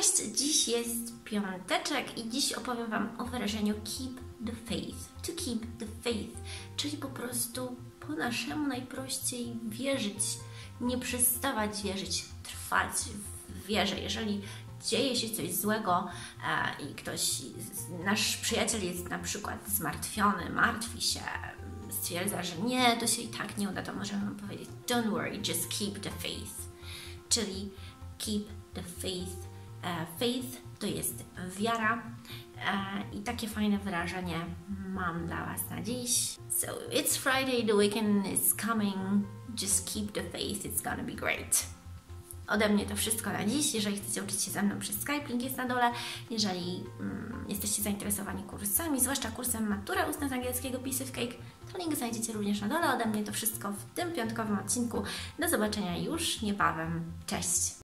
Cześć, dziś jest piąteczek i dziś opowiem Wam o wyrażeniu keep the faith. To keep the faith, czyli po prostu po naszemu najprościej wierzyć, nie przestawać wierzyć, trwać w wierze. Jeżeli dzieje się coś złego e, i ktoś, nasz przyjaciel jest na przykład zmartwiony, martwi się, stwierdza, że nie, to się i tak nie uda, to możemy mu powiedzieć don't worry, just keep the faith. Czyli keep the faith faith to jest wiara e, i takie fajne wyrażenie mam dla Was na dziś. So it's Friday, the weekend is coming. Just keep the faith, it's gonna be great. Ode mnie to wszystko na dziś. Jeżeli chcecie uczyć się ze mną przez Skype, link jest na dole. Jeżeli mm, jesteście zainteresowani kursami, zwłaszcza kursem Matura Ustna z angielskiego Piece Cake, to link znajdziecie również na dole. Ode mnie to wszystko w tym piątkowym odcinku. Do zobaczenia już niebawem. Cześć!